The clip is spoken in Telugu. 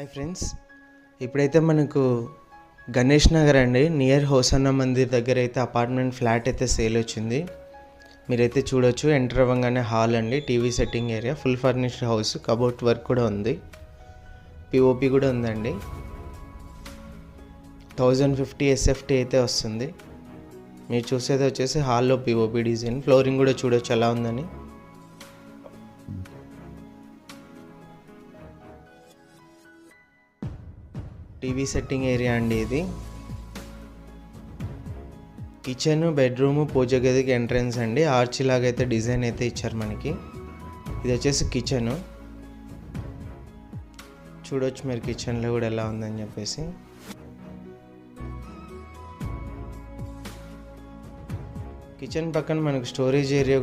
Hi friends. ఇప్పుడైతే మనకు గణేష్ నగర్ అండి. నియర్ హోసన్న మందిర్ దగ్గర అయితే అపార్ట్మెంట్ ఫ్లాట్ అయితే సేల్ వచ్చింది. మీరైతే చూడొచ్చు. ఎంటర్ అవ్వగానే హాల్ అండి. TV setting area. Full furnished house. Cupboard work కూడా ఉంది. పిఓపి కూడా ఉందండి. థౌజండ్ ఫిఫ్టీ ఎస్ఎఫ్టీ అయితే వస్తుంది. మీరు చూసేది వచ్చేసి హాల్లో పిఓపి డిజైన్. ఫ్లోరింగ్ కూడా చూడొచ్చు ఎలా ఉందని. టీవీ సెట్టింగ్ ఏరియా అండి ఇది. కిచెన్ బెడ్రూమ్ పూజ గదికి ఎంట్రన్స్ అండి. ఆర్చ్ లాగా అయితే డిజైన్ అయితే ఇచ్చారు మనకి. ఇది వచ్చేసి కిచెన్. చూడొచ్చు మీరు కిచెన్లో కూడా ఎలా ఉందని చెప్పేసి. కిచెన్ పక్కన మనకు స్టోరేజ్ ఏరియా కూడా